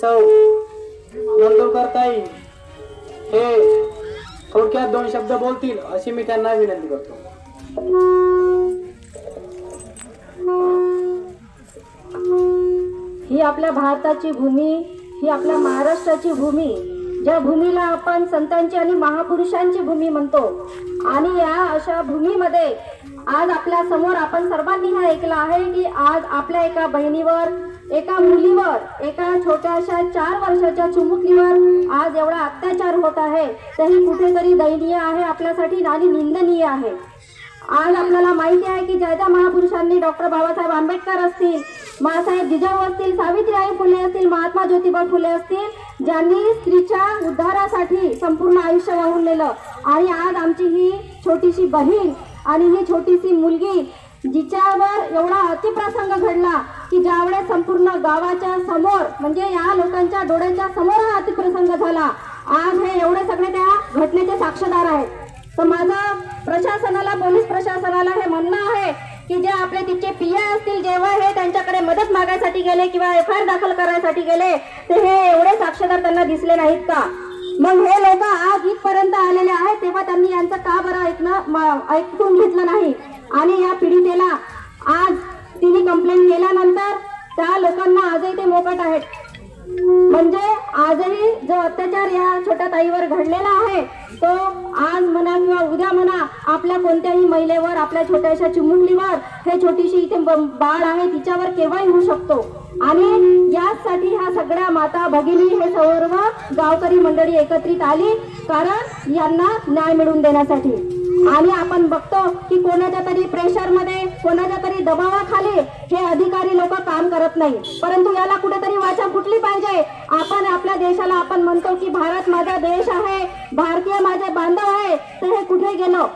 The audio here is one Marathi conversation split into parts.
सौ। नंदुरकरताई हे थोडक्यात दोन शब्द बोलतील अशी मी त्यांना विनंती करतो. ही आपल्या भारताची भूमी ही आपल्या महाराष्ट्राची भूमी ज्या भूमीला आपण संतांची आणि महापुरुषांची भूमी म्हणतो. आणि या अशा भूमीमध्ये आज आपल्यासमोर आपण सर्वांनी हे ऐकलं आहे की आज आपल्या एका बहिणीवर एका मुलीवर एका छोट्याशा चार वर्षाच्या चिमुकलीवर आज एवढा अत्याचार होत आहे. तरी कुठेतरी दयनीय आहे आपल्यासाठी आणि निंदनीय आहे. आज आपल्याला माहिती आहे की ज्या ज्या महापुरुषांनी डॉक्टर बाबासाहेब आंबेडकर असतील मासाहेब जिजाऊ असतील सावित्रीबाई फुले असतील महात्मा ज्योतिबा फुले असतील ज्यांनी स्त्रीच्या उद्धारासाठी संपूर्ण आयुष्य वाहून नेलं. आणि आज आमची ही छोटीशी बहीण आणि ही छोटीशी मुलगी जिच्यावर एवढा अतिप्रसंग घडला की ज्यावेळेस संपूर्ण गावाच्या समोर म्हणजे या लोकांच्या डोळ्यांच्या समोर हा अतिप्रसंग झाला. आज हे एवढे सगळे त्या घटनेचे साक्षीदार आहेत. तर माझं प्रशासनाला पोलीस प्रशासनाला हे म्हणणं आहे की जे आपले तिचे पिया असतील जेव्हा हे त्यांच्याकडे मदत मागायसाठी गेले किंवा एफ आय आर दाखल करायसाठी गेले तर हे एवढे साक्षीदार त्यांना दिसले नाहीत का? मग हे लोक आज इथपर्यंत आलेले आहेत तेव्हा त्यांनी यांचं का बरं ऐकणं ऐकून घेतलं नाही? आणि या पीडितेला आज तिने कंप्लेंट केल्यानंतर त्या लोकांना आजही ते मोकट आहेत. म्हणजे आजही जो अत्याचार या छोट्या ताईवर घडलेला आहे तो आज म्हणा किंवा उद्या म्हणा आपल्या कोणत्याही महिलेवर आपल्या छोट्याशा चिमुंडलीवर हे छोटीशी इथे बाळ आहे तिच्यावर केव्हाही होऊ शकतो. आणि यासाठी ह्या सगळ्या माता भगिनी हे सर्व गावकरी मंडळी एकत्रित आली कारण यांना न्याय मिळवून देण्यासाठी. आणि आपण बघतो की कोणाच्या तरी प्रेशरमध्ये कोणाच्या तरी दबावाखाली हे अधिकारी लोक काम करत नाही. परंतु याला कुठेतरी वाचा फुटली पाहिजे. आपण आपल्या देशाला आपण म्हणतो की भारत माझा देश आहे भारतीय माझे बांधव आहे तर हे कुठे गेलो?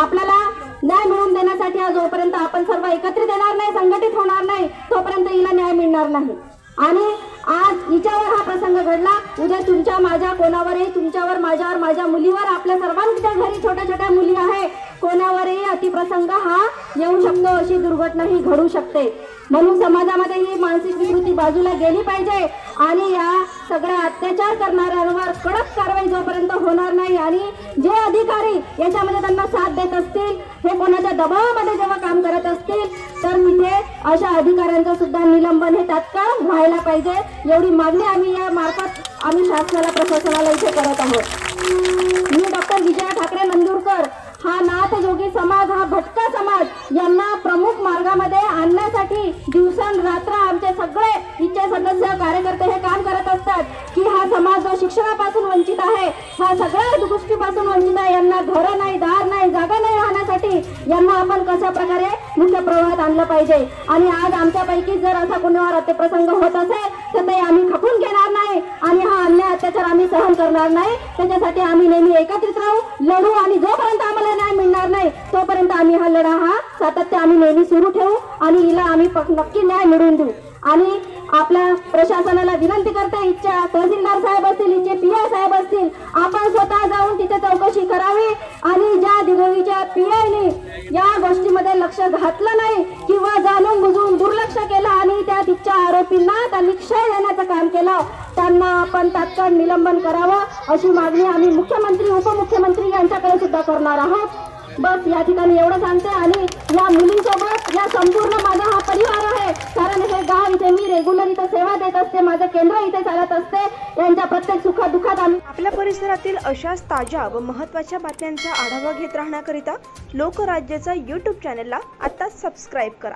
आपल्याला न्याय मिळवून देण्यासाठी आज जोपर्यंत आपण सर्व एकत्रित येणार नाही संघटित होणार नाही तोपर्यंत हिला न्याय मिळणार नाही. आणि आज हिच्यावर हा प्रसंग घडला. उद्या तुमच्या माझ्या कोणावरही तुमच्यावर माझ्यावर माझ्या मुलीवर आपल्या सर्वांच्या घरी छोट्या छोट्या मुली आहे. कोणावरही अतिप्रसंग हा येऊ शकतो अशी दुर्घटना ही घडू शकते. म्हणून समाजामध्ये ही मानसिक विकृती बाजूला गेली पाहिजे आणि या सगळ्या अत्याचार करणाऱ्यांवर कडक कारवाई जोपर्यंत होणार नाही आणि जे अधिकारी याच्यामध्ये त्यांना साथ देत असतील हे कोणाच्या दबावामध्ये जेव्हा काम करत असतील तर तिथे अशा अधिकाऱ्यांचं सुद्धा निलंबन हे तात्काळ व्हायला पाहिजे. एवढी मागणी आम्ही या मार्फत आम्ही शासनाला प्रशासनाला इथे करत आहोत. मी डॉक्टर विजया ठाकरे नंदूर हा नाथ योगी समाज हा भटका समाज यांना प्रमुख मार्गामध्ये आणण्यासाठी दिवसांरात्र आमचे सगळे इच्छे सदस्य कार्यकर्ते हे काम करत असतात की हा समाज जो शिक्षणापासून वंचित आहे हा सगळ्या गोष्टीपासून वंचित आहे यांना घरं नाही दार नाही जागा नाही राहण्यासाठी यांना आपण कशा प्रकारे मुख्य प्रवाहात आणलं पाहिजे? आणि आज आमच्यापैकी जर असा कुणावर अत्यप्रसंग होत असेल तर ते आम्ही खपून घेणार नाही. आणि हा अन्याय अत्याचार आम्ही सहन करणार नाही. त्याच्यासाठी आम्ही नेहमी एकत्रित राहू लढू आणि जोपर्यंत आम्हाला न्याय मिळणार नाही तोपर्यंत आम्ही हा लढा हा सातत्य आम्ही नेहमी सुरू ठेवू आणि हिला आम्ही नक्की न्याय मिळवून देऊ. आणि आपल्या प्रशासनाला विनंती करते इच्छा तहसीलदार साहेब असतील इच्छे पी आय साहेब असतील आपण स्वतः जाऊन तिथे चौकशी करावी. आणि ज्या दिगोईच्या पी आयने या गोष्टीमध्ये लक्ष घातलं नाही किंवा जाणून बुजून दुर्लक्ष केलं आणि त्या तिच्या आरोपींना त्यांनी क्षय देण्याचं काम केलं त्यांना आपण तात्काळ निलंबन करावं अशी मागणी आम्ही मुख्यमंत्री उपमुख्यमंत्री यांच्याकडे सुद्धा करणार आहोत. बस या ठिकाणी एवढं सांगते आणि या मुलींसोबत या संपूर्ण माझा हा परिवार आहे कारण हे गाव इथे मी रेग्युलर इथं सेवा देत असते माझं केंद्र इथे चालत असते यांच्या प्रत्येक सुखा दुःखात आम्ही आपल्या परिसरातील अशाच ताज्या व महत्त्वाच्या बातम्यांचा आढावा घेत राहण्याकरिता लोकराज्याचा यूट्यूब चॅनेलला आता सबस्क्राईब करा.